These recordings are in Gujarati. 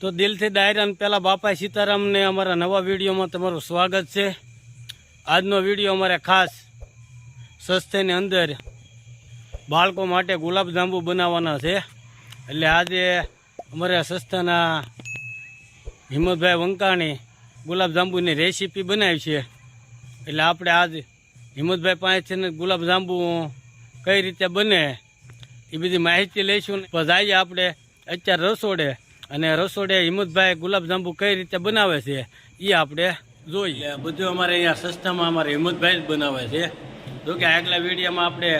તો દિલથી ડાયરાન પહેલાં બાપા સીતારામને અમારા નવા વિડીયોમાં તમારું સ્વાગત છે. આજનો વીડિયો અમારે ખાસ સસ્તેની અંદર બાળકો માટે ગુલાબજાંબુ બનાવવાના છે. એટલે આજે અમારે સસ્તાના હિંમતભાઈ વંકાણી ગુલાબજાંબુની રેસીપી બનાવી છે. એટલે આપણે આજ હિંમતભાઈ પાસેથી ને ગુલાબજાંબુ કઈ રીતે બને એ બધી માહિતી લઈશું. પછી આવીએ આપણે અત્યારે રસોડે અને રસોડે હિંમતભાઈ ગુલાબજાંબુ કઈ રીતે બનાવે છે એ આપણે જોઈએ. બધું અમારે અહીંયા સસ્તામાં અમારે હિંમતભાઈ જ બનાવે છે. જો કે આગલા વિડીયોમાં આપણે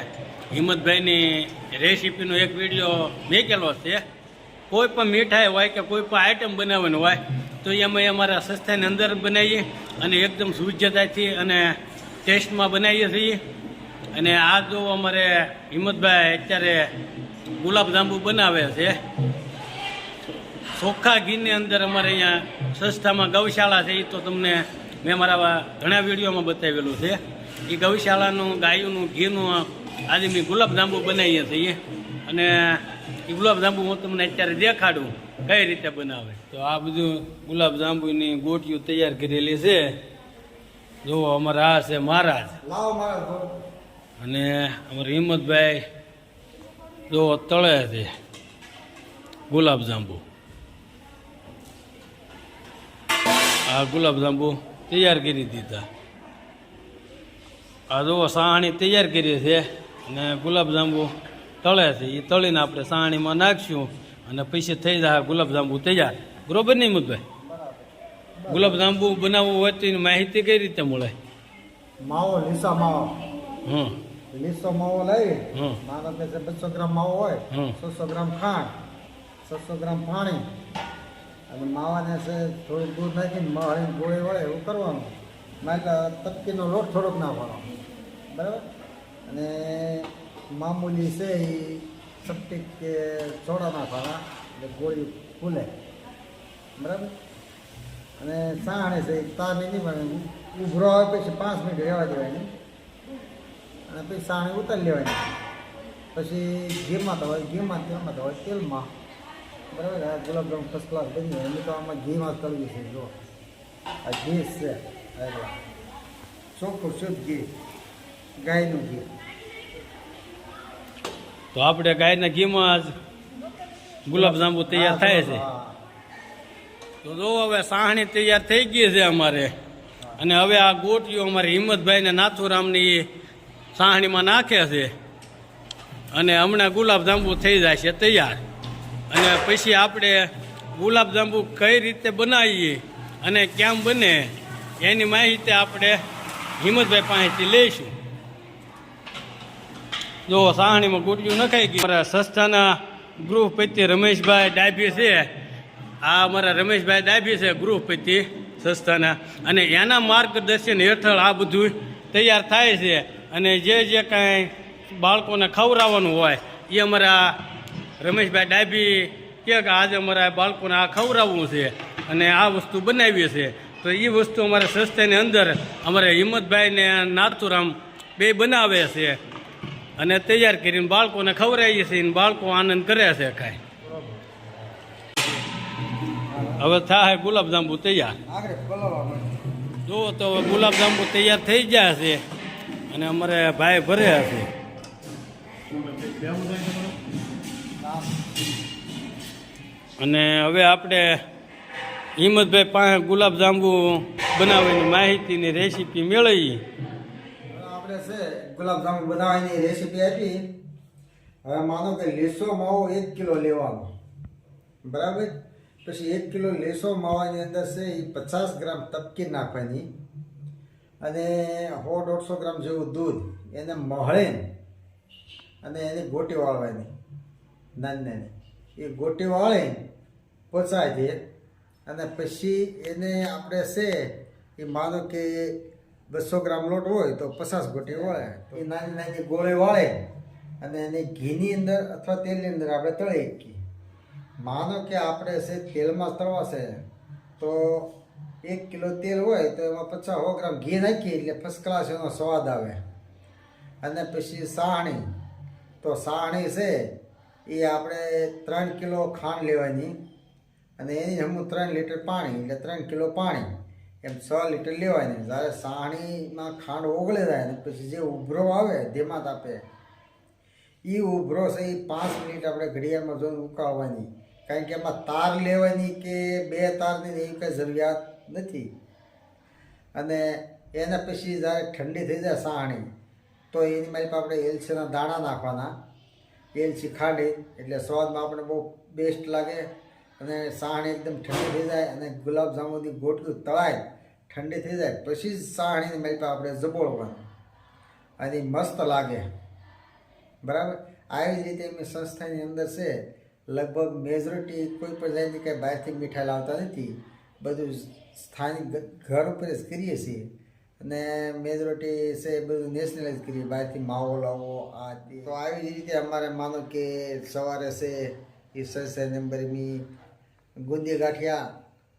હિંમતભાઈની રેસીપીનો એક વીડિયો મેકેલો છે. કોઈ પણ મીઠાઈ હોય કે કોઈ પણ આઈટમ બનાવવાની હોય, તો એ અમે અમારા સસ્તાની અંદર બનાવીએ અને એકદમ શુદ્ધતાથી અને ટેસ્ટમાં બનાવીએ છીએ. અને આ જો અમારે હિંમતભાઈ અત્યારે ગુલાબજાંબુ બનાવે છે ચોખ્ખા ઘીની અંદર અમારે અહીંયા સસ્તામાં ગૌશાળા છે એ તો તમને મેં મારા ઘણા વિડીયોમાં બતાવેલું છે. એ ગૌશાળાનું ગાયનું ઘીનું આજે મેં ગુલાબજાંબુ બનાવીએ છીએ. અને એ ગુલાબજાંબુ હું તમને અત્યારે દેખાડું કઈ રીતે બનાવે. તો આ બધું ગુલાબજાંબુની ગોટીઓ તૈયાર કરેલી છે. જુઓ અમારા આ છે મહારાજ. અને અમારા હિંમતભાઈ જો તળે છે ગુલાબજાંબુ. ગુલાબજાંબુ તૈયાર કરી દીધા. આ જુઓ સાહણી તૈયાર કરી છે અને ગુલાબજાંબુ તળે છે. એ તળીને આપણે સાહણીમાં નાખશું અને પૈસે થઈ જાય ગુલાબજાંબુ તૈયાર. બરોબર નહીં મુદભાઈ ગુલાબજાંબુ બનાવવું હોય તો એની માહિતી કઈ રીતે મળે? માવો લીસા માવો. હં લીસો માવો લઈ માનો કે બસો ગ્રામ માવો હોય. છસો ગ્રામ ખાંડ છસો ગ્રામ પાણી અને માવાને છે દૂર દૂધ નાખીને મહાળી ગોળી વળે એવું કરવાનું. એટલે તપકીનો લોટ થોડોક નાખવાનો બરાબર? અને મામૂલી છે એ સપ્ટિક કે સોડા નાખવાના એટલે ગોળી ફૂલે. બરાબર? અને સાણે છે એ તારની નહીં, પણ ઉભરો આવે પછી પાંચ મિનિટ રહેવા દેવાની. અને પછી સાણી ઉતારી લેવાની. પછી ઘીમાં તો હોય ઘીમાં તેલમાં તો હોય તેલમાં બરાબર? આ ગુલાબજામુન ફર્સ્ટ ક્લાસ બની જાય એમ તો આમાં ઘીમાં તળવી છે જો. આ ઘી છે. ચોખ્ખું શુદ્ધ ઘી. ગાયનું ઘી. તો આપણે ગાયના ઘીમાં જ ગુલાબજાંબુ તૈયાર થાય છે. તો જો હવે સાહણી તૈયાર થઈ ગઈ છે અમારે. અને હવે આ ગોટીઓ અમારે હિંમતભાઈ ને નાથુરામની સાહણીમાં નાખે છે. અને હમણાં ગુલાબજાંબુ થઈ જાય છે તૈયાર. અને પછી આપણે ગુલાબજાંબુ કઈ રીતે બનાવીએ અને કેમ બને, એની માહિતી આપણે હિંમતભાઈ પાસેથી લઈશું. જો સાહણીમાં ગુટિયું નખાઈ ગયું. મારા સંસ્થાના ગૃહપતિ રમેશભાઈ ડાભી છે. આ અમારા રમેશભાઈ ડાભી છે ગૃહપતિ સંસ્થાના. અને એના માર્ગદર્શન હેઠળ આ બધું તૈયાર થાય છે. અને જે જે કાંઈ બાળકોને ખવડાવવાનું હોય, એ અમારા રમેશભાઈ ડાબી કે આજે અમારા બાળકોને આ ખવડાવવું છે અને આ વસ્તુ બનાવીએ છે. તો એ વસ્તુ અમારા સંસ્થાની અંદર અમારે હિંમતભાઈ ને નાથુરામ બે બનાવે છે અને તૈયાર કરીને બાળકોને ખવડાવીએ છીએ અને બાળકો આનંદ કરે છે કાંઈ હવે થાય ગુલાબજાંબુ તૈયાર. જુઓ તો હવે ગુલાબજાંબુ તૈયાર થઈ ગયા છે અને અમારે ભાઈ ભરે છે. અને હવે આપણે હિંમતભાઈ પાસે ગુલાબજાંબુ બનાવવાની માહિતીની રેસીપી મેળવી આપણે છે ગુલાબજામુન બનાવવાની રેસીપી આપી. હવે માનો કે લીસો માવો એક કિલો લેવાનો. બરાબર? પછી એક કિલો લીસો માવાની અંદર છે એ પચાસ ગ્રામ તપકી નાખવાની. અને સો દોઢસો ગ્રામ જેવું દૂધ એને મહળે અને એની ગોટી વાળવાની. નાની નાની એ ગોટી વાળી પચાવી દે અને પછી એને આપણે છે, એ માનો કે બસો ગ્રામ લોટ હોય તો પચાસ ગોટી વળે. એ નાની નાની ગોળી વાળે અને એને ઘીની અંદર અથવા તેલની અંદર આપણે તળી શકીએ. માનો કે આપણે છે, તેલમાં તળવા છે તો એક કિલો તેલ હોય તો એમાં પચાસ સો ગ્રામ ઘી નાખીએ એટલે ફર્સ્ટ ક્લાસ એનો સ્વાદ આવે. અને પછી સાહણી તો સાહણી છે એ આપણે ત્રણ કિલો ખાંડ લેવાની અને એની હમું ત્રણ લીટર પાણી, એટલે ત્રણ કિલો પાણી. એમ છ લીટર લેવાની. જ્યારે સાણીમાં ખાંડ ઓગળે જાય ને પછી જે ઉભરો આવે, ધીમા તાપે, એ ઉભરો છે એ પાંચ મિનિટ આપણે ઘડિયાળમાં જોઈને ઉકાળવાની. કારણ કે એમાં તાર લેવાની કે બે તારની એવી કંઈ જરૂરિયાત નથી. અને એના પછી જ્યારે ઠંડી થઈ જાય સાહણી તો એની મારી પાસે આપણે એલચીના દાણા નાખવાના. એલચી ખાંડી એટલે સ્વાદમાં આપણે બહુ બેસ્ટ લાગે અને સાહણી એકદમ ઠંડી થઈ જાય અને ગુલાબજાંબુની ગોટલું તળાય, ઠંડી થઈ જાય, પછી જ સાહણીની મારી પાસે આપણે જબોળવાનું અને મસ્ત લાગે. બરાબર? આવી જ રીતે એમની સંસ્થાની અંદર છે, લગભગ મેજોરિટી કોઈ પણ જાતની કંઈ બહારથી મીઠાઈ લાવતા નથી, બધું સ્થાનિક ઘર ઉપર જ કરીએ છીએ. અને મેજોરિટી છે એ બધું નેશનલાઇઝ કરી બહારથી માવો લાવો આ તો. આવી રીતે અમારે માનો કે સવારે છે એ સંસ્થા નંબર મી, ગુંદી ગાંઠિયા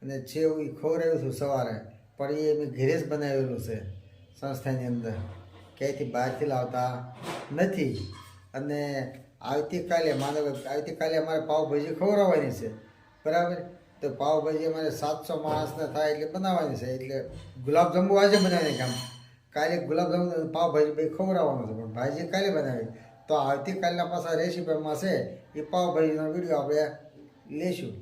અને છેવ એ ખવડાવ્યું હતું સવારે. પણ એ મેં ઘરે જ બનાવેલું છે સંસ્થાની અંદર. ક્યાંયથી બહારથી લાવતા નથી. અને આવતીકાલે માનો આવતીકાલે અમારે પાવભાજી ખવડાવવાની છે. બરાબર? તો પાવભાજી અમારે સાતસો માણસને થાય એટલે બનાવવાની છે. એટલે ગુલાબજાંબુ આજે બનાવીને કામ કાલે ગુલાબજાંબુ પાવભાજી ભાઈ ખવડાવવાનું છે, પણ ભાજી કાલે બનાવી. તો આવતીકાલના પાછા રેસીપીમાં છે, એ પાવભાજીનો વીડિયો આપણે લેશું.